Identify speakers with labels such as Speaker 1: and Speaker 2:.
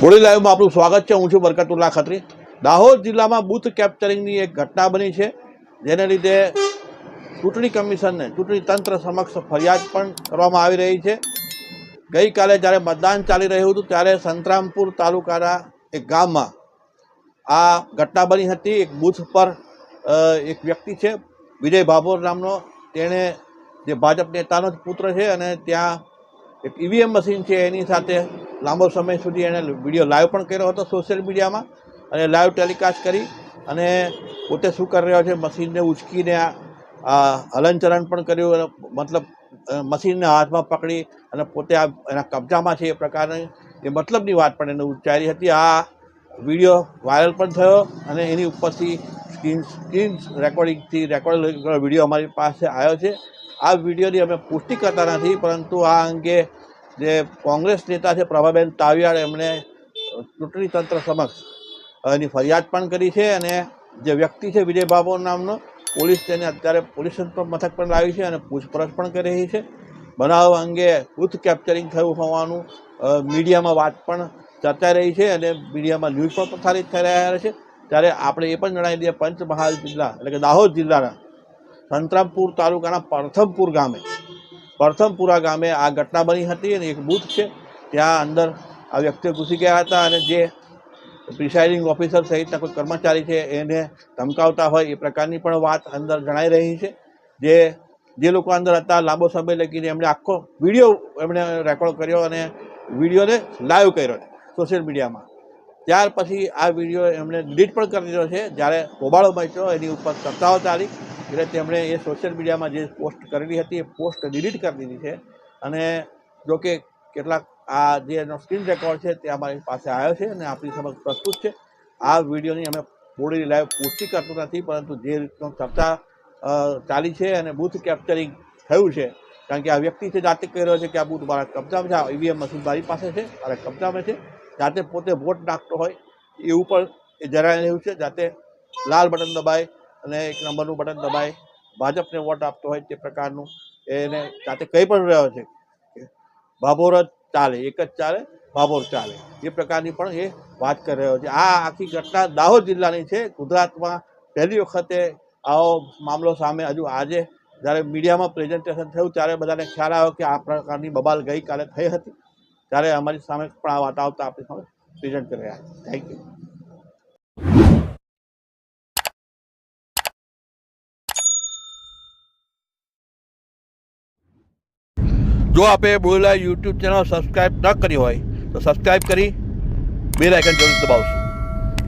Speaker 1: Body લાઈવમાં આપણું સ્વાગત છે. હું છું બરકતુલ્લા ખત્રી. દાહોદ જિલ્લામાં બૂથ કેપ્ચરિંગની એક ઘટના બની છે, જેને લીધે ચૂંટણી કમિશનને, ચૂંટણી તંત્ર સમક્ષ ફરિયાદ પણ કરવામાં આવી રહી છે. ગઈકાલે જ્યારે મતદાન ચાલી રહ્યું હતું, ત્યારે સંતરામપુર તાલુકાના એક ગામમાં આ ઘટના બની હતી. એક બૂથ પર એક વ્યક્તિ છે, વિજય ભાભોર નામનો. તેણે જે ભાજપ નેતાનો પુત્ર છે અને ત્યાં એક ઈવીએમ મશીન છે, એની સાથે લાંબો સમય સુધી એણે વીડિયો લાઈવ પણ કર્યો હતો સોશિયલ મીડિયામાં અને લાઈવ ટેલિકાસ્ટ કરી અને પોતે શું કરી રહ્યો છે, મશીનને ઉચકીને હલનચલન પણ કર્યું મતલબ મશીનને હાથમાં પકડી અને પોતે આ, એના કબજામાં છે એ પ્રકારની એ મતલબની વાત પણ એને ઉચ્ચારી હતી. આ વીડિયો વાયરલ પણ થયો અને એની ઉપરથી સ્ક્રીન સ્ક્રીન રેકોર્ડિંગથી રેકોર્ડ વીડિયો અમારી પાસે આવ્યો છે. આ વિડીયોની અમે પુષ્ટિ કરતા નથી, પરંતુ આ અંગે જે કોંગ્રેસ નેતા છે પ્રભાબેન તાવિયાળ એમણે ચૂંટણી તંત્ર સમક્ષ એની ફરિયાદ પણ કરી છે અને જે વ્યક્તિ છે વિજય બાબો નામનો, પોલીસ તેને અત્યારે પોલીસ મથક પણ લાવી છે અને પૂછપરછ પણ કરી રહી છે. બનાવ અંગે બુથ કેપ્ચરિંગ થયું હોવાનું મીડિયામાં વાત પણ ચર્ચાઈ રહી છે અને મીડિયામાં ન્યૂઝ પણ પ્રસારિત થઈ રહ્યા છે. ત્યારે આપણે એ પણ જણાવી દઈએ, પંચમહાલ જિલ્લા એટલે કે દાહોદ જિલ્લાના સંતરામપુર તાલુકાના પ્રથમપુર ગામે પ્રથમપુરા ગામે આ ઘટના બની હતી અને એક બૂથ છે. ત્યાં અંદર આ વ્યક્તિઓ ઘૂસી ગયા હતા અને જે પ્રિસાઇડિંગ ઓફિસર સહિતના કોઈ કર્મચારી છે એને ધમકાવતા હોય એ પ્રકારની પણ વાત અંદર જણાઈ રહી છે. જે જે લોકો અંદર હતા, લાંબો સમય લગીને એમણે આખો વીડિયો એમણે રેકોર્ડ કર્યો અને વિડીયોને લાઈવ કર્યો સોશિયલ મીડિયામાં. ત્યાર પછી આ વીડિયો એમણે ડિલીટ પણ કરી દીધો છે. જ્યારે હોબાળો મચ્યો, એની ઉપર સત્તાઓ ચાલી, એટલે તેમણે એ સોશિયલ મીડિયામાં જે પોસ્ટ કરેલી હતી, એ પોસ્ટ ડિલીટ કરી દીધી છે. અને જોકે કેટલાક આ જે એનો સ્ક્રીન રેકોર્ડ છે, તે અમારી પાસે આવ્યો છે અને આપણી સમક્ષ પ્રસ્તુત છે. આ વિડીયોની અમે પૂરી લાઈવ પુષ્ટિ કરતું નથી, પરંતુ જે રીતનો ચર્ચા ચાલી છે અને બૂથ કેપ્ચરિંગ થયું છે, કારણ કે આ વ્યક્તિ છે, જાતે કહી રહ્યો છે કે આ બૂથ મારા કબજામાં છે. ઈવીએમ મશીન મારી પાસે છે, મારા કબજામાં છે. જાતે પોતે વોટ નાખતો હોય એવું પણ એ જણાવી રહ્યું છે જાતે લાલ બટન દબાય અને એક નંબરનું બટન દબાય. ભાજપને વોટ આપતો હોય તે પ્રકારનું. એને જાતે કંઈ પણ રહ્યો છે ભાભોર જ ચાલે, એક જ ચાલે, ભાભોર ચાલે. એ પ્રકારની પણ એ વાત કરી રહ્યો છે. આ આખી ઘટના દાહોદ જિલ્લાની છે. ગુજરાતમાં પહેલી વખતે આવો મામલો સામે હજુ આજે જ્યારે મીડિયામાં પ્રેઝન્ટેશન થયું, ત્યારે બધાને ખ્યાલ આવ્યો કે આ પ્રકારની બબાલ ગઈકાલે થઈ હતી. ત્યારે અમારી સામે પણ આ વાત આવતા આપણી સામે પ્રેઝન્ટ કરી રહ્યા થેન્ક યુ જો આપે બોલેલા યુટ્યુબ ચેનલ સબસ્ક્રાઈબ ન કરી હોય, તો સબસ્ક્રાઈબ કરી બે આઇકન જરૂર દબાવશો.